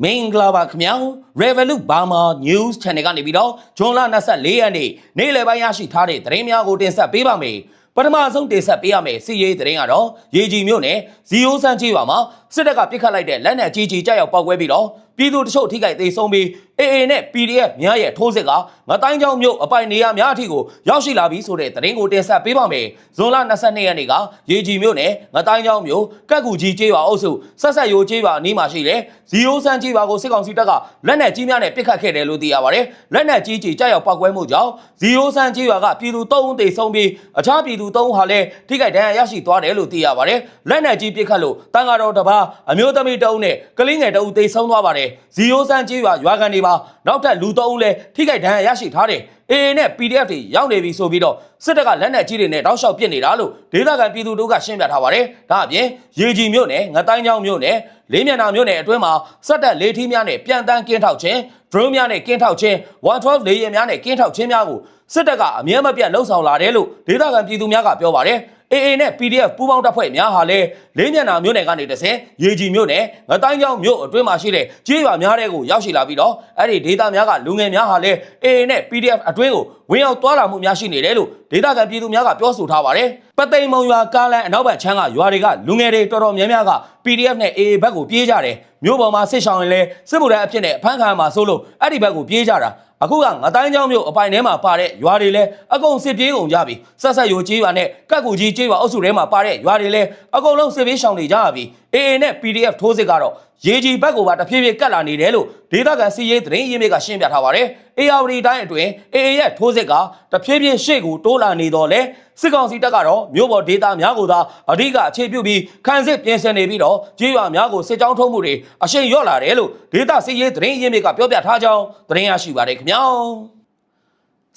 မင်္ဂလာပါခင်ဗျာ Revolut Burma News Channel ကနေပြီးတော့ဂျွန်လ24ရက်နေ့နေ့လယ်ပိုင်းရရှိထားတဲ့သတင်းများကိုတင်ဆက်ပေးပါမယ်ပထမဆုံးတင်ဆက်ပေးရမယ်စီရေးသတင်းကတော့ရေကြီးမြို့နယ်ဇီယိုဆန်းကြီးပါမှာ စစ်တပ်ကပစ်ခတ်လိုက်တဲ့လက်နက်ကြီးကြီးကြောက်ရောက်ပောက်ကွဲပြီးတော့ပြည်သူတချို့ထိခိုက်သေးဆုံးပြီး AA နဲ့ PDF များရဲ့ထိုးစစ်ကငတိုင်းချောင်းမြို့အပိုင်နေရာများအထိကိုရောက်ရှိလာပြီဆိုတဲ့သတင်းကိုတင်ဆက်ပေးပါမယ်ဇွန်လ22ရက်နေ့ကရေကြီးမြို့နယ်ငတိုင်းချောင်းမြို့ကက်ကူကြီးကျေးရွာအုပ်စုဆက်ဆက်ရိုကျေးရွာအနီးမှာရှိတဲ့ဇီယိုဆန်းကျေးရွာကိုစစ်ကောင်စီတပ်ကလက်နက်ကြီးများနဲ့ပစ်ခတ်ခဲ့တယ်လို့သိရပါတယ်လက်နက်ကြီးကြီးကြောက်ရောက်ပောက်ကွဲမှုကြောင့်ဇီယိုဆန်းကျေးရွာကပြည်သူ3ဦးသေဆုံးပြီးအခြားပြည်သူ3ဦးဟာလည်းထိခိုက်ဒဏ်ရာရရှိသွားတယ်လို့သိရပါတယ်လက်နက်ကြီးပစ်ခတ်လို့တန်ဃာတော်တစ်ပါးအမျိုးသမီးတစ်ဦးနဲ့ကလေးငယ်တစ်ဦးသေဆုံးသွားပါတယ်ဇီယိုဆန်းကျေးရွာရွာကန်တွေပါနောက်ထပ်လူ3ဦးလည်းထိခိုက်ဒဏ်ရာရရှိထားတယ် AA နဲ့ PDF တွေရောက်နေပြီဆိုပြီးတော့စစ်တပ်ကလက်နက်ကြီးတွေနဲ့တောက်လျှောက်ပစ်နေတာလို့ဒေသခံပြည်သူတို့ကရှင်းပြထားပါတယ်။ဒါအပြင်ရေကြီးမြို့နယ်ငတိုင်းချောင်းမြို့နယ်လေးမျက်နှာမြို့နယ်အတွင်းမှာစက်တက်လေးထီးများနဲ့ပြန်တန်းကင်းထောက်ခြင်း drone များနဲ့ကင်းထောက်ခြင်း112လေယာဉ်များနဲ့ကင်းထောက်ခြင်းများကိုစစ်တပ်ကအမြဲမပြတ်လှုံ့ဆော်လာတယ်လို့ဒေသခံပြည်သူများကပြောပါတယ်။ AA နဲ့ PDF ပူးပေါင်းတပ်ဖွဲ့များဟာလည်းလေးမျက်နှာမြို့နယ်ကနေတဆင်ရေကြီးမြို့နယ်ငတိုင်းချောင်းမြို့အတွင်းမှာရှိတဲ့ကြေးရွာများတဲ့ကိုရောက်ရှိလာပြီးတော့အဲ့ဒီဒေသများကလူငယ်များဟာလည်း AA နဲ့ PDF အတွင်းကိုဝင်ရောက်သွားလာမှုများရှိနေတယ်လို့ဒေသခံပြည်သူများကပြောဆိုထားပါတယ်။ပသိမ်မုံရွာကားလန်အနောက်ဘက်ချမ်းကရွာတွေကလူငယ်တွေတော်တော်များများက PDF နဲ့ AA ဘက်ကိုပြေးကြတယ်။မြို့ပေါ်မှာစစ်ဆောင်ရင်လည်းစစ်ဗိုလ်တန်းအဖြစ်နဲ့အဖမ်းခံရမှာဆိုလို့အဲ့ဒီဘက်ကိုပြေးကြတာ။ အခုကငတိုင်းချောင်းမြို့အပိုင်ထဲမှာပါတဲ့ရွာတွေလည်းအကုန်စစ်ပြေးကုန်ကြပြီဆက်ဆက်ရိုကျေးရွာနဲ့ကတ်ကူကြီးကျေးရွာအုပ်စုထဲမှာပါတဲ့ရွာတွေလည်းအကုန်လုံးစစ်ပြေးရှောင်နေကြရပြီ AA နဲ့ PDF ထိုးစစ်ကတော့ ရေကြီးဘက်ကိုပါတဖြည်းဖြည်းကတ်လာနေတယ်လို့ဒေသခံစီရေးသတင်းရင်းမြစ်ကရှင်းပြထားပါတယ်။ AR တိုင်းအတွင်း AA ရဲ့ထိုးစစ်ကတဖြည်းဖြည်းရှေ့ကိုတိုးလာနေတော့လေစစ်ကောင်စီတပ်ကတော့မြို့ပေါ်ဒေသများကိုသာအဓိကအခြေပြုပြီးခန်းစစ်ပြင်ဆင်နေပြီးတော့ကြေးရွာများကိုစစ်ကြောင်းထုံးမှုတွေအရှိန်လျော့လာတယ်လို့ဒေသစီရေးသတင်းရင်းမြစ်ကပြောပြထားကြောင်းသတင်းရရှိပါတယ်ခင်ဗျာ။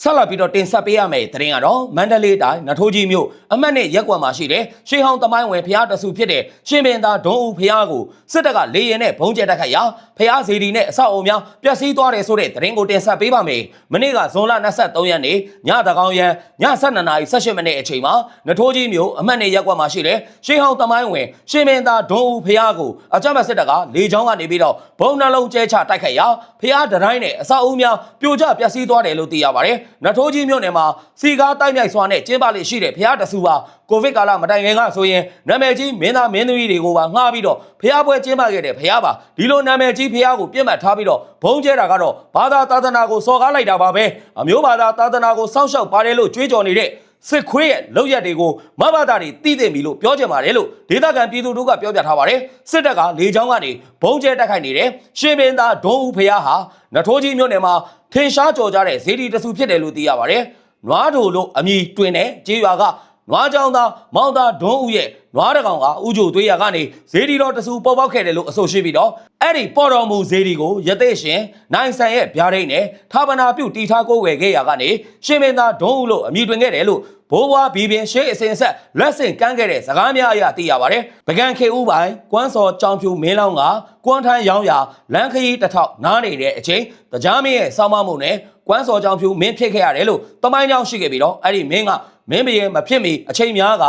ဆက်လက်ပြီးတော့တင်ဆက်ပေးရမယ့်သတင်းကတော့မန္တလေးတိုင်းနထိုးကြီးမြို့အမှတ်နဲ့ရက်ကွက်မှာရှိတဲ့ရှေးဟောင်းသမိုင်းဝင်ဖျားတဆူဖြစ်တဲ့ရှင်ပင်သာဒုံဦးဖျားကိုစစ်တပ်ကလေရင်နဲ့ဘုံကျဲတက်ခတ်ရာဖျားစီဒီနဲ့အဆောက်အုံများပျက်စီးသွားတယ်ဆိုတဲ့သတင်းကိုတင်ဆက်ပေးပါမယ်။မနေ့ကဇွန်လ23ရက်နေ့ညတကောင်ရန်ည7:18နာရီ18မိနစ်အချိန်မှာနထိုးကြီးမြို့အမှတ်နဲ့ရက်ကွက်မှာရှိတဲ့ရှေးဟောင်းသမိုင်းဝင်ရှင်ပင်သာဒုံဦးဖျားကိုအကြမ်းဖက်စစ်တပ်ကလေကြောင်းကနေပြီးတော့ဘုံနှလုံးကျဲချတိုက်ခတ်ရာဖျားတတိုင်းနဲ့အဆောက်အုံများပြိုကျပျက်စီးသွားတယ်လို့သိရပါတယ်။နထိုးကြီးမြို့နယ်မှာစီကားတိုက်မြိုက်စွာနဲ့ကျင်းပလေရှိတဲ့ဖျားတဆူပါကိုဗစ်ကာလမတိုင်ခင်ကဆိုရင်နာမည်ကြီးမင်းသားမင်းသမီးတွေကိုပါငှားပြီးတော့ဖျားပွဲကျင်းပခဲ့တဲ့ဖျားပါဒီလိုနာမည်ကြီးဖျားကိုပြစ်မှတ်ထားပြီးတော့ဘုံကျဲတာကတော့ဘာသာသာသနာကိုစော်ကားလိုက်တာပါပဲအမျိုးဘာသာသာသနာကိုစောင့်ရှောက်ပါတယ်လို့ကြွေးကြော်နေတဲ့စစ်ခွေးရဲ့လောက်ရက်တွေကိုမဘာသာတွေတည်သိပြီလို့ပြောကြပါတယ်လို့ဒေသခံပြည်သူတို့ကပြောပြထားပါတယ်စစ်တပ်ကလေကြောင်းကနေဘုံကျဲတက်ခိုက်နေတယ်ရှင်ပင်သားဒုံဦးဖျားဟာနထိုးကြီးမြို့နယ်မှာ ထင်ရှားကြော်ကြတဲ့ဇေဒီတဆူဖြစ်တယ်လို့သိရပါတယ်နွားတို့လို့အမည်တွင်တဲ့ကြေးရွာက နွားကြောင်သားမောင်သားဒွန်းဦးရဲ့နွားတကောင်ကဥကြိုသွေးရကနေဇေဒီတော်တဆူပေါ်ပေါက်ခဲ့တယ်လို့အဆိုရှိပြီးတော့အဲ့ဒီပေါ်တော်မူဇေဒီကိုရသေးရှင်နိုင်ဆန်ရဲ့ဗျာဒိတ်နဲ့ထာပနာပြုတီထားကိုးဝယ်ခဲ့ရကနေရှင်မင်းသားဒွန်းဦးလို့အမည်တွင်ခဲ့တယ်လို့ဘိုးဘွားဘီပင်ရှေးအစဉ်ဆက်လက်ဆင့်ကမ်းခဲ့တဲ့စကားများအရသိရပါတယ်။ပကံခေဦးပိုင်ကွမ်းစော်ကြောင်ဖြူမင်းလောင်းကကွမ်းထန်းရောင်းရာလမ်းခရီးတစ်ထောက်နားနေတဲ့အချိန်တကြားမင်းရဲ့စောင်းမမှုနဲ့ ကွမ်းစော်ကြောင်ဖြူမင်းဖြစ်ခဲ့ရတယ်လို့တမိုင်းကြောင်ရှိခဲ့ပြီးတော့အဲ့ဒီမင်းကမင်းဘရဲ့မဖြစ်မီအချိန်များက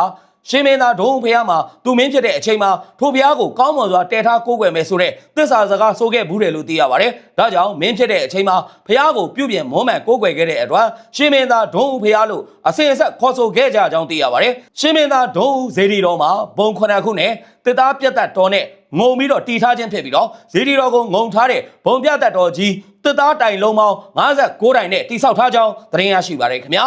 ရှင်မင်းသားဒုံဖះမှာသူမင်းဖြစ်တဲ့အချိန်မှာထိုဖះကိုကောင်းမွန်စွာတည်ထားကိုးကွယ်မယ်ဆိုတဲ့သစ္စာစကားဆိုခဲ့ဘူးတယ်လို့သိရပါတယ်။ဒါကြောင့်မင်းဖြစ်တဲ့အချိန်မှာဖះကိုပြုပြင်မွမ်းမံကိုးကွယ်ခဲ့တဲ့အတွက်ရှင်မင်းသားဒုံဖះလို့အစဉ်အဆက်ခေါ်ဆိုခဲ့ကြကြောင်းသိရပါတယ်။ရှင်မင်းသားဒုံဇေဒီတော်မှာဘုံခုနှစ်ခုနဲ့တစ်သားပြတ်သက်တော်နဲ့ငုံပြီးတော့တီထားခြင်းဖြစ်ပြီးတော့ဇေဒီတော်ကိုငုံထားတဲ့ဘုံပြတ်သက်တော်ကြီး တစ်သားတိုင်လုံးပေါင်း59တိုင်နဲ့တိဆောက်ထားကြောင်းသတင်းရရှိပါတယ်ခင်ဗျာ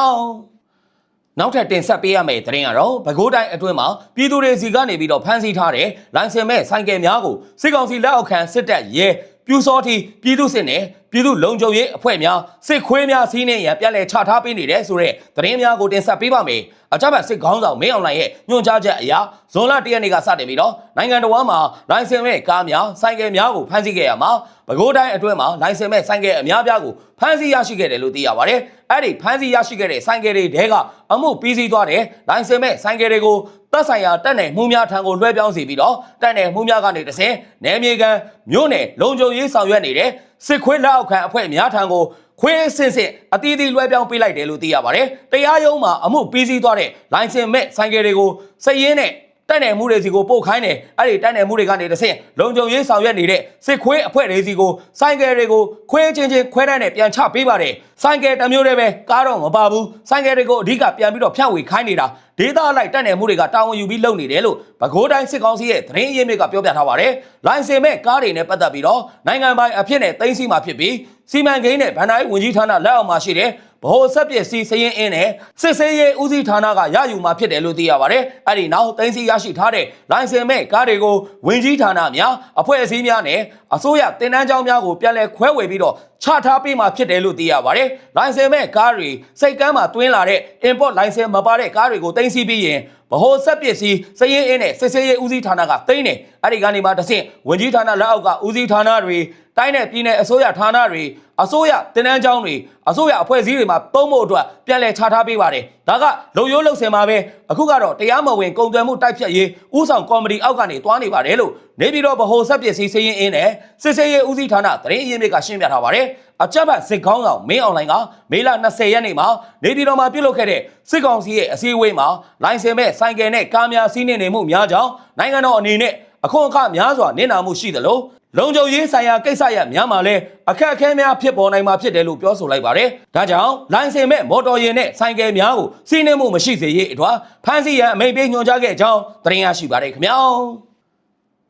။နောက်ထပ်တင်ဆက်ပေးရမယ့်သတင်းကတော့ပဲခူးတိုင်းအတွင်းမှာပြည်သူတွေစီကနေပြီးတော့ဖမ်းဆီးထားတဲ့လိုင်စင်မဲ့ဆိုင်ကယ်များကိုစစ်ကောင်စီလက်အောက်ခံစစ်တပ်ရဲ ပြူစောတိပြည်သူစစ်နဲ့ပြည်သူလုံခြုံရေးအဖွဲ့များစစ်ခွေးများစီးနေရန်ပြန်လည်ချထားပေးနေတယ်ဆိုတဲ့သတင်းများကိုတင်ဆက်ပေးပါမယ်။အကြမ်းဖက်စစ်ခေါင်းဆောင်မင်းအောင်လှိုင်ရဲ့ညွှန်ကြားချက်အရဇွန်လ၁ရက်နေ့ကစတင်ပြီးတော့နိုင်ငံတော်မှာလိုင်စင်မဲ့ကားများဆိုင်ကယ်များကိုဖမ်းဆီးခဲ့ရမှာပဲခူးတိုင်းအတွင်းမှာလိုင်စင်မဲ့ဆိုင်ကယ်အများပြားကိုဖမ်းဆီးရရှိခဲ့တယ်လို့သိရပါတယ်။အဲ့ဒီဖမ်းဆီးရရှိခဲ့တဲ့ဆိုင်ကယ်တွေတဲကအမှုပြီးစီးသွားတဲ့လိုင်စင်မဲ့ဆိုင်ကယ်တွေကို တပ်ဆိုင်ရာတပ်နယ်မှုများထံကိုလွှဲပြောင်းစီပြီးတော့တပ်နယ်မှုများကနေတဆင်နယ်မြေကန်မြို့နယ်လုံခြုံရေးဆောင်ရွက်နေတဲ့စစ်ခွေးလက်အောက်ခံအဖွဲ့များထံကိုခွေးစင်စစ်အတီးတီလွှဲပြောင်းပေးလိုက်တယ်လို့သိရပါတယ်။တရားရုံးမှာအမှုပြီးစီးသွားတဲ့လိုင်စင်မဲ့ဆိုင်ကယ်တွေကိုစည်ရင်းနဲ့ တိုက်နယ်မှုတွေစီကိုပို့ခိုင်းတယ်အဲ့ဒီတိုက်နယ်မှုတွေကနေတဆင့်လုံခြုံရေးဆောင်ရွက်နေတဲ့စစ်ခွေးအဖွဲ့တွေစီကိုစိုင်းကယ်တွေကိုခွဲချင်းချင်းခွဲတန်းနဲ့ပြန်ချပေးပါတယ်စိုင်းကယ်တစ်မျိုးတည်းပဲကားတော့မပါဘူးစိုင်းကယ်တွေကိုအဓိကပြန်ပြီးတော့ဖြန့်ဝေခိုင်းနေတာဒေသအလိုက်တိုက်နယ်မှုတွေကတာဝန်ယူပြီးလုပ်နေတယ်လို့ပဲခူးတိုင်းစစ်ကောင်စီရဲ့သတင်းရင်းမြစ်ကပြောပြထားပါတယ်လိုင်စင်မဲ့ကားတွေနဲ့ပတ်သက်ပြီးတော့နိုင်ငံပိုင်အဖြစ်နဲ့သိမ်းဆည်းမှာဖြစ်ပြီးစီမံကိန်းနဲ့ဗန်ဒိုင်းဝန်ကြီးဌာနလက်အောက်မှာရှိတဲ့ ဗဟိုဆက်ပစ္စည်းစရင်အင်းနဲ့စစ်ဆေးရေးဦးစီးဌာနကရယူမှာဖြစ်တယ်လို့သိရပါတယ်။အဲ့ဒီနောက်သိမ်းဆည်းရရှိထားတဲ့လိုင်စင်မဲ့ကားတွေကိုဝင်ကြီးဌာနများအဖွဲ့အစည်းများနဲ့အစိုးရတင်နန်းကြောင်းများကိုပြန်လည်ခွဲဝေပြီးတော့ချထားပေးမှာဖြစ်တယ်လို့သိရပါတယ်။လိုင်စင်မဲ့ကားတွေစိတ်ကမ်းမှာတွင်းလာတဲ့ import လိုင်စင်မပါတဲ့ကားတွေကိုသိမ်းဆည်းပြီးရင်ဗဟိုဆက်ပစ္စည်းစရင်အင်းနဲ့စစ်ဆေးရေးဦးစီးဌာနကသိမ်းတယ်အဲ့ဒီကနေမှတဆင့်ဝင်ကြီးဌာနလက်အောက်ကဦးစီးဌာနတွေတိုင်းနယ်ပြည်နယ်အစိုးရဌာနတွေ အစိုးရတင်နန်းကျောင်းတွေအစိုးရအဖွဲ့အစည်းတွေမှာပုံဖို့အတွက်ပြန်လည်ချထားပေးပါတယ်ဒါကလုံရိုးလုံစင်မှာပဲအခုကတော့တရားမဝင်ကုန်သွယ်မှုတိုက်ဖြတ်ရေးဥဆောင်ကော်မတီအောက်ကနေတွားနေပါတယ်လို့နေပြည်တော်ဗဟိုဆက်ပစ္စည်းစရင်အင်းနဲ့စစ်ဆေးရေးဦးစီးဌာနသတင်းအရင်းမြစ်ကရှင်းပြထားပါတယ်အကြမ်းဖက်စစ်ကောင်းဆောင်မင်းအွန်လိုင်းကမေလ20ရက်နေ့မှာနေပြည်တော်မှာပြုလုပ်ခဲ့တဲ့စစ်ကောင်စီရဲ့အစည်းအဝေးမှာလိုင်စင်မဲ့ဆိုင်ကယ်နဲ့ကားများစီးနှင်နေမှုများကြောင်းနိုင်ငံတော်အနေနဲ့အခွန်အခများစွာနစ်နာမှုရှိသလို လုံခြုံရေးဆိုင်ရာကိစ္စရပ်များမှာလည်းအခက်အခဲများဖြစ်ပေါ်နိုင်မှာဖြစ်တယ်လို့ပြောဆိုလိုက်ပါတယ်။ဒါကြောင့်လိုင်စင်မဲ့မော်တော်ယာဉ်နဲ့ဆိုင်ကယ်များကိုစီးနှင်မှုမရှိစေရေးအတွက်ဖမ်းဆီးရန်အမိန့်ပေးညွှန်ကြားခဲ့ကြောင်းသတင်းရရှိပါတယ်ခင်ဗျာ။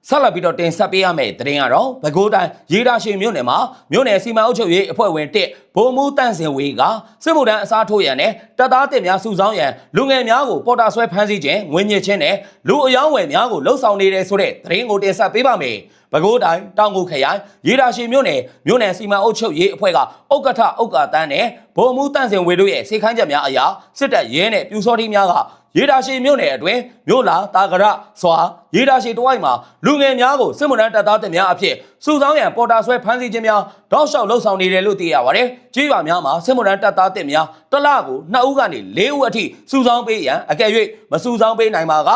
ဆက်လက်ပြီးတော့တင်ဆက်ပေးရမယ့်သတင်းကတော့ပဲခူးတိုင်းရေဒါရှိမြို့နယ်မှာမြို့နယ်စီမံအုပ်ချုပ်ရေးအဖွဲ့ဝင်တစ်ဗိုလ်မှူးတန့်စင်ဝေကစစ်မှုထမ်းအစားထိုးရန်နဲ့တပ်သားတင်များစုဆောင်းရန်လူငယ်များကိုပေါ်တာဆွဲဖမ်းဆီးခြင်းငွေညစ်ခြင်းနဲ့လူအယောင်းဝယ်များကိုလှုပ်ဆောင်နေတယ်ဆိုတဲ့သတင်းကိုတင်ဆက်ပေးပါမယ်။ပဲခူးတိုင်းတောင်ကိုခရိုင်ရေဒါရှိမြို့နယ်မြို့နယ်စီမံအုပ်ချုပ်ရေးအဖွဲ့ကဥက္ကဋ္ဌဥက္ကာတန်းနဲ့ဗိုလ်မှူးတန့်စင်ဝေတို့ရဲ့စေခိုင်းချက်များအရာစစ်တပ်ရဲနဲ့ပြူစောတိများက ရေဒါရှိမြို့နယ်အတွင်းမြို့လာတာကရစွာရေဒါရှိတဝိုက်မှာလူငယ်များကိုစစ်မှုထမ်းတပ်သားတင်များအဖြစ်စုဆောင်းရန်ပေါ်တာဆွဲဖမ်းဆီးခြင်းများတောက်လျှောက်လှုပ်ဆောင်နေတယ်လို့သိရပါတယ်။ကြေးရွာများမှာစစ်မှုထမ်းတပ်သားတင်များတစ်လကို2ဦးကနေ4ဦးအထိစုဆောင်းပေးရန်အကယ်၍မစုဆောင်းပေးနိုင်ပါက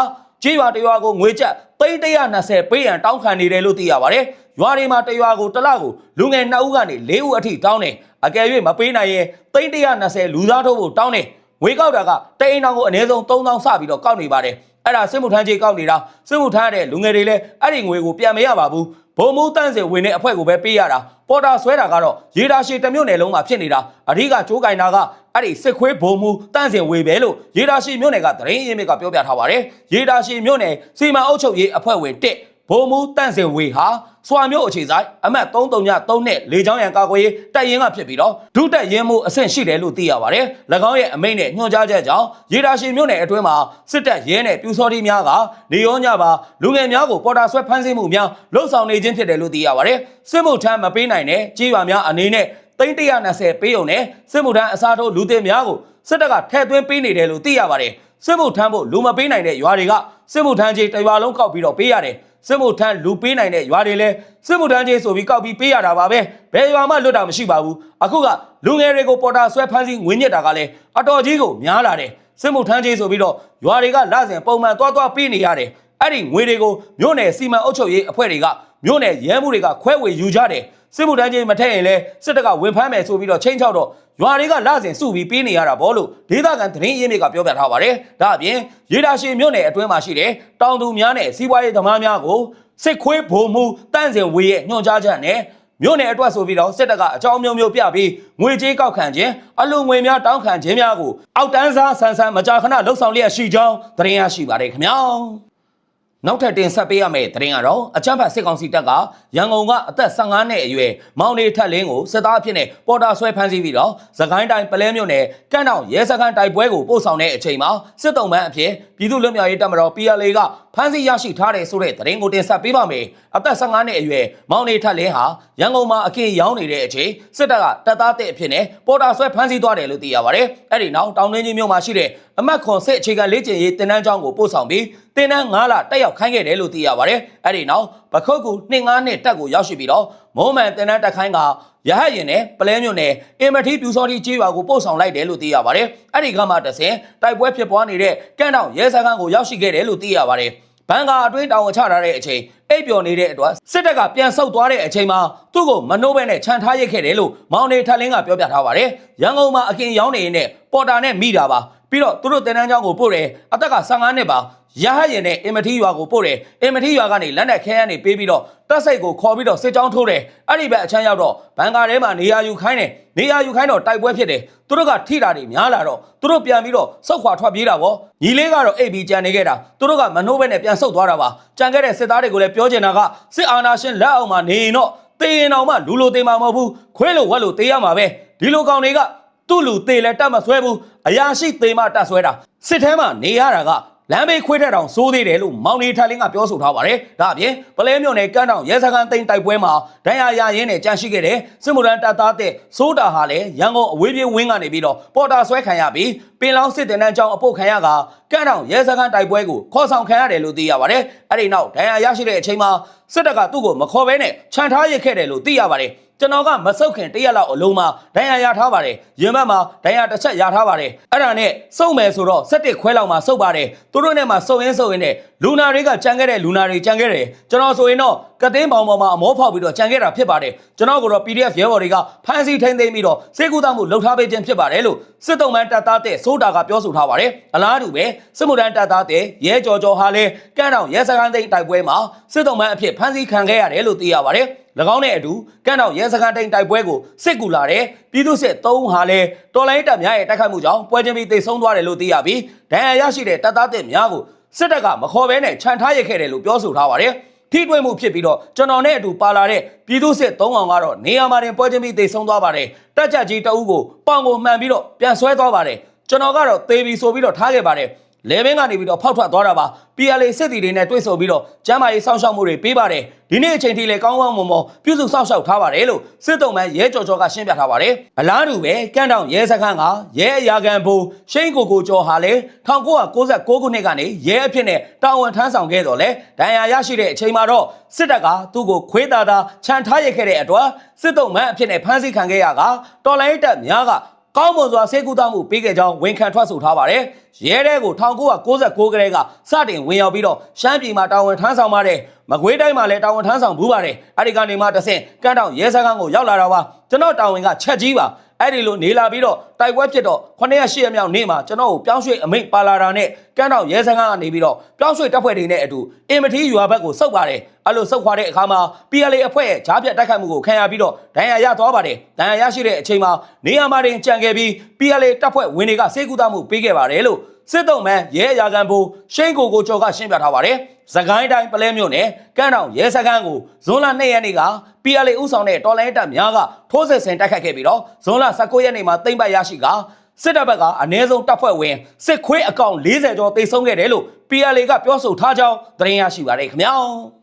ကြေးရွာတစ်ရွာကိုငွေကျပ်320ပေးရန်တောင်းခံနေတယ်လို့သိရပါတယ်။ရွာတွေမှာတစ်ရွာကိုတစ်လကိုလူငယ်2ဦးကနေ4ဦးအထိတောင်းတယ်။အကယ်၍မပေးနိုင်ရင်320လူသားထုတ်ဖို့တောင်းတယ်။ ငွေကောက်တာကတအိမ်တောင်ကိုအနည်းဆုံး3000စပြီးတော့ကောက်နေပါတယ်အဲ့ဒါစစ်မှုထမ်းကြေးကောက်နေတာစစ်မှုထမ်းရတဲ့လူငယ်တွေလည်းအဲ့ဒီငွေကိုပြန်မရပါဘူးဘုံမူတန့်စင်ဝင်တဲ့အဖွဲ့ကိုပဲပေးရတာပေါ်တာဆွဲတာကတော့ရေတာရှည်တစ်မျိုးနယ်လုံးမှာဖြစ်နေတာအဓိကကြိုးကင်တာကအဲ့ဒီစစ်ခွေးဘုံမူတန့်စင်ဝေပဲလို့ရေတာရှည်မြို့နယ်ကသတင်းရင်းမြစ်ကပြောပြထားပါတယ်ရေတာရှည်မြို့နယ်စီမံအုပ်ချုပ်ရေးအဖွဲ့ဝင် 1ဘုံမူတန့်စင်ဝေဟာစွာမျိုးအခြေဆိုင်အမှတ်339နဲ့လေချောင်းရန်ကာကွယ်ရေးတိုက်ရင်ကဖြစ်ပြီးတော့ဒုတက်ရင်မှုအဆင့်ရှိတယ်လို့သိရပါတယ်။၎င်းရဲ့အမိန့်နဲ့ညွှန်ကြားချက်ကြောင့်ရေတာရှင်မြို့နယ်အတွင်းမှာစစ်တပ်ရဲနဲ့ပြူစောတိများကနေရောညပါလူငယ်များကိုပေါ်တာဆွဲဖမ်းဆီးမှုများလှုပ်ဆောင်နေခြင်းဖြစ်တယ်လို့သိရပါတယ်။စစ်မှုထမ်းမပေးနိုင်တဲ့ကြေးရွာများအနေနဲ့320ပေးုံနဲ့စစ်မှုထမ်းအစားထိုးလူသစ်များကိုစစ်တပ်ကထည့်သွင်းပေးနေတယ်လို့သိရပါတယ်။စစ်မှုထမ်းဖို့လူမပေးနိုင်တဲ့ရွာတွေကစစ်မှုထမ်းကြေးတစ်ရွာလုံးကောက်ပြီးတော့ပေးရတယ်။ စစ်မှုထမ်းလူပေးနိုင်တဲ့ရွာတွေလည်းစစ်မှုထမ်းချင်းဆိုပြီးကောက်ပြီးပေးရတာပါပဲဘယ်ရွာမှလွတ်တာမရှိပါဘူးအခုကလူငယ်တွေကိုပေါ်တာဆွဲဖမ်းဆီးငွေညစ်တာကလည်းအတော်ကြီးကိုများလာတယ်စစ်မှုထမ်းချင်းဆိုပြီးတော့ရွာတွေကလစဉ်ပုံမှန်သွားသွားပေးနေရတယ်အဲ့ဒီငွေတွေကိုမြို့နယ်စီမံအုပ်ချုပ်ရေးအဖွဲ့တွေက မြို့နယ်ရဲမှုတွေကခွဲဝေယူကြတယ်စစ်မှုထမ်းချင်းမထည့်ရင်လဲစစ်တပ်ကဝင်ဖမ်းမယ်ဆိုပြီးတော့ချင်းချောက်တော့ရွာတွေကလစဉ်စုပြီးပေးနေရတာဗောလို့ဒေသခံသတင်းရင်းမြစ်ကပြောပြထားပါတယ်ဒါအပြင်ရေဒါရှိမြို့နယ်အတွင်းမှာရှိတဲ့တောင်သူများနဲ့စီးပွားရေးသမားများကိုစစ်ခွေးဘုံမူတန့်စင်ဝေရဲ့ညွှန်ကြားချက်နဲ့မြို့နယ်အတွက်ဆိုပြီးတော့စစ်တပ်ကအကြောင်းမျိုးမျိုးပြပြီးငွေကြေးကောက်ခံခြင်းအလူငွေများတောင်းခံခြင်းများကိုအောက်တန်းစားဆန်းဆန်းမကြာခဏလှုပ်ဆောင်လျက်ရှိကြောင်းသတင်းရရှိပါတယ်ခင်ဗျာ နောက်ထပ်တင်ဆက်ပေးရမယ့်သတင်းကတော့အကြမ်းဖက်စစ်ကောင်စီတပ်ကရန်ကုန်ကအသက်15နှစ်အရွယ်မောင်နေထက်လင်းကိုစစ်သားအဖြစ်နဲ့ပေါ်တာဆွဲဖမ်းဆီးပြီးတော့သခိုင်းတိုင်းပလဲမြို့နယ်ကန့်တောင်ရဲစခန်းတိုက်ပွဲကိုပို့ဆောင်တဲ့အချိန်မှာစစ်တုံးပန်းအဖြစ်ပြည်သူ့လွတ်မြောက်ရေးတပ်မတော် PLA ကဖမ်းဆီးရရှိထားတဲ့ဆိုတဲ့သတင်းကိုတင်ဆက်ပေးပါမယ်။အသက်15နှစ်အရွယ်မောင်နေထက်လင်းဟာရန်ကုန်မှာအကင်ရောင်းနေတဲ့အချိန်စစ်တပ်ကတပ်သားတဲ့အဖြစ်နဲ့ပေါ်တာဆွဲဖမ်းဆီးသွားတယ်လို့သိရပါတယ်။အဲ့ဒီနောက်တောင်တွင်းကြီးမြို့မှာရှိတဲ့အမတ်ခွန်စစ်အခြေခံလေ့ကျင့်ရေးတင်နန်းကျောင်းကိုပို့ဆောင်ပြီးတင်နန်း9လတက်ရောက်ခိုင်းခဲ့တယ်လို့သိရပါတယ်။အဲ့ဒီနောက်ပခုတ်ကူ2-9နှစ်တက်ကိုရောက်ရှိပြီးတော့မုံမှန်တင်နန်းတက်ခိုင်းကရဟတ်ရင်နဲ့ပလဲမြို့နယ်အင်မတီပြူစောတိကျေးရွာကိုပို့ဆောင်လိုက်တယ်လို့သိရပါတယ်။အဲ့ဒီကမှတဆင်တိုက်ပွဲဖြစ်ပွားနေတဲ့ကန့်တောင်ရဲစခန်းကိုရောက်ရှိခဲ့တယ်လို့သိရပါတယ်။ဘန်ကာအတွင်းတောင်ဝင်ချထားတဲ့အချိန်အိပ်ပျော်နေတဲ့အတွက်စစ်တပ်ကပြန်ဆုတ်သွားတဲ့အချိန်မှာသူ့ကိုမနှိုးဘဲနဲ့ခြံထားရိုက်ခဲ့တယ်လို့မောင်နေထက်လင်းကပြောပြထားပါတယ်။ရန်ကုန်မှာအကင်ရောင်းနေရင်နဲ့ပေါ်တာနဲ့မိတာပါပြီးတော့သူတို့တင်တန်းချောင်းကိုပို့တယ်အသက်က15နှစ်ပါ ရဟရင်နဲ့အင်မတီရွာကိုပို့တယ်အင်မတီရွာကနေလက်နက်ခဲရနေပေးပြီးတော့တပ်စိတ်ကိုခေါ်ပြီးတော့စစ်ကြောင်းထိုးတယ်အဲ့ဒီဘက်အချမ်းရောက်တော့ဘန်ကာထဲမှာနေရာယူခိုင်းတယ်နေရာယူခိုင်းတော့တိုက်ပွဲဖြစ်တယ်သူတို့ကထိတာတွေများလာတော့သူတို့ပြန်ပြီးတော့စောက်ခွာထွက်ပြေးတာဗောညီလေးကတော့အိပ်ပြီးကြံနေခဲ့တာသူတို့ကမနှိုးဘဲနဲ့ပြန်ဆုတ်သွားတာပါကြံခဲ့တဲ့စစ်သားတွေကိုလည်းပြောချင်တာကစစ်အာဏာရှင်လက်အောက်မှာနေရင်တော့တေးရင်အောင်မှလူလိုတေးမှာမဟုတ်ဘူးခွေးလိုဝက်လိုတေးရမှာပဲဒီလိုကောင်တွေကသူ့လူသေးလဲတတ်မဆွဲဘူးအရာရှိသေးမှတတ်ဆွဲတာစစ်ထဲမှာနေရတာက လမ်းဘေးခွေးထက်တောင်စိုးသေးတယ်လို့မောင်နေထက်လင်းကပြောဆိုထားပါတယ်ဒါအပြင်ပလဲမြို့နယ်ကန်းတောင်ရဲစခန်းသိမ်းတိုက်ပွဲမှာဒဏ်ရာရရင်းနဲ့ကြန့်ရှိခဲ့တဲ့စစ်မှုထမ်းတပ်သားတဲ့စိုးတာဟာလည်းရန်ကုန်အဝေးပြေးဝင်းကနေပြီးတော့ပေါ်တာဆွဲခံရပြီးပင်လောင်းစစ်တင်တန်းကျောင်းအပုတ်ခံရကကန်းတောင်ရဲစခန်းတိုက်ပွဲကိုခေါ်ဆောင်ခံရတယ်လို့သိရပါတယ်အဲ့ဒီနောက်ဒဏ်ရာရရှိတဲ့အချိန်မှာစစ်တပ်ကသူ့ကိုမခေါ်ဘဲနဲ့ခြံထားရစ်ခဲ့တယ်လို့သိရပါတယ် ကျွန်တော်ကမဆုတ်ခင်တရက်လောက်အလုံးမှာဒဏ်ရာရထားပါတယ်ရင်ဘတ်မှာဒဏ်ရာတစ်ချက်ရထားပါတယ်အဲ့ဒါနဲ့စုံမယ်ဆိုတော့၁၁ခွဲလောက်မှာစုပ်ပါတယ်သူတို့နဲ့မှစုံရင်းစုံရင်းနဲ့ လူနာတွေကကြံခဲ့တဲ့လူနာတွေကြံခဲ့တယ်ကျွန်တော်ဆိုရင်တော့ကသိန်းပေါင်ပေါ်မှာအမောဖောက်ပြီးတော့ကြံခဲ့တာဖြစ်ပါတယ်ကျွန်တော်ကတော့ PDF ရဲဘော်တွေကဖမ်းဆီးထိန်းသိမ်းပြီးတော့စေကူသားမှုလှုပ်ထားပေးခြင်းဖြစ်ပါတယ်လို့စစ်တုံးမှန်တပ်သားတဲ့စိုးတာကပြောဆိုထားပါတယ်အလားတူပဲစစ်မှုထမ်းတပ်သားတဲ့ရဲကြော်ကြော်ဟာလည်းကန်းတောင်ရဲစခန်းသိမ်းတိုက်ပွဲမှာစစ်တုံးမှန်အဖြစ်ဖမ်းဆီးခံခဲ့ရတယ်လို့သိရပါတယ်၎င်းနဲ့အတူကန့်တောင်ရဲစခန်းတိုင်းတိုက်ပွဲကိုစစ်ကူလာတဲ့ပြည်သူစစ်၃ဟာလည်းတော်လိုင်းတပ်များရဲ့တိုက်ခိုက်မှုကြောင့်ပွဲချင်းပြီးတိတ်ဆုံးသွားတယ်လို့သိရပြီးဒဏ်ရာရရှိတဲ့တပ်သားတစ်များကို စစ်တပ်ကမခေါ်ဘဲနဲ့ခြံထားရစ်ခဲ့တယ်လို့ပြောဆိုထားပါတယ်ထိတွေ့မှုဖြစ်ပြီးတော့ကျွန်တော်နဲ့အတူပါလာတဲ့ပြည်သူစစ်၃အောင်ကတော့နေရာမှာတင်ပွဲချင်းပြီးတိတ်ဆုံးသွားပါတယ်တက်ကြကြီးတအုပ်ကိုပေါင်ကိုမှန်ပြီးတော့ပြန်ဆွဲသွားပါတယ်ကျွန်တော်ကတော့သေပြီဆိုပြီးတော့ထားခဲ့ပါတယ် လေဘင်းကနေပြီးတော့ဖောက်ထွက်သွားတာပါ PLA စစ်တီတွေနဲ့တွေ့ဆုံပြီးတော့ကျမ်းမာရေးစောင့်ရှောက်မှုတွေပေးပါတယ်ဒီနေ့အချိန်ထိလည်းကောင်းကောင်းမွန်မွန်ပြုစုစောင့်ရှောက်ထားပါတယ်လို့စစ်တုံးမန်းရဲကြော်ကြော်ကရှင်းပြထားပါတယ်အလားတူပဲကန့်တောင်ရဲစခန်းကရဲအရာခံဘူရှိန်ကိုကိုကျော်ဟာလည်း1996ခုနှစ်ကနေရဲအဖြစ်နဲ့တာဝန်ထမ်းဆောင်ခဲ့တော်လဲဒဏ်ရာရရှိတဲ့အချိန်မှာတော့စစ်တပ်ကသူ့ကိုခွေးသားသားခြံထားရစ်ခဲ့တဲ့အတွက်စစ်တုံးမန်းအဖြစ်နဲ့ဖမ်းဆီးခံခဲ့ရကတော်လိုင်းတပ်များကကောင်းမွန်စွာစေကူတောင်းမှုပေးခဲ့ကြောင်းဝန်ခံထွက်ဆိုထားပါတယ်။ ရဲတဲ့ကို1996ကလေးကစတင်ဝင်ရောက်ပြီးတော့ရှမ်းပြည်မှာတာဝန်ထမ်းဆောင်ပါတယ်။မကွေးတိုင်းမှာလည်းတာဝန်ထမ်းဆောင်ဘူးပါတယ်။အဲဒီကနေမှတဆင့်ကန်းတောင်ရဲစခန်းကိုရောက်လာတာပါ။ကျွန်တော်တာဝန်ကချက်ကြီးပါ။အဲ့ဒီလိုနေလာပြီးတော့တိုက်ပွဲဖြစ်တော့9ရက်10ရက်မြောက်နေ့မှာကျွန်တော်ကိုပြောင်းရွှေ့အမိန့်ပါလာတာနဲ့ကန်းတောင်ရဲစခန်းကနေပြီးတော့ပြောင်းရွှေ့တပ်ဖွဲ့တွေနဲ့အတူအင်မတီရွာဘက်ကိုစုပ်ပါတယ်အဲ့လိုစုပ်ခွာတဲ့အခါမှာ PLA အဖွဲ့ရဲ့ဂျားပြတ်တိုက်ခိုက်မှုကိုခံရပြီးတော့ဒဏ်ရာရသွားပါတယ်ဒဏ်ရာရရှိတဲ့အချိန်မှာနေရာမှာတင်ကြံခဲ့ပြီး PLA တပ်ဖွဲ့ဝင်တွေကစေကူတာမှုပေးခဲ့ပါတယ်လို့ စစ်တုံးမန်းရဲအရာခံဘူရှိန်ကိုကိုကျော်ကရှင်းပြထားပါတယ်။သခိုင်းတိုင်းပလဲမြို့နယ်ကန်းတောင်ရဲစခန်းကိုဇွန်လ2ရက်နေ့က PLA ဥဆောင်တဲ့တော်လိုင်းတပ်များကထိုးစစ်ဆင်တိုက်ခိုက်ခဲ့ပြီးတော့ဇွန်လ19ရက်နေ့မှာသိမ့်ပတ်ရရှိကစစ်တပ်ဘက်ကအနည်းဆုံးတပ်ဖွဲ့ဝင်စစ်ခွေးအကောင့်40ကျော်တိတ်ဆုံးခဲ့တယ်လို့ PLA ကပြောဆိုထားကြောင်းသတင်းရရှိပါတယ်ခင်ဗျာ။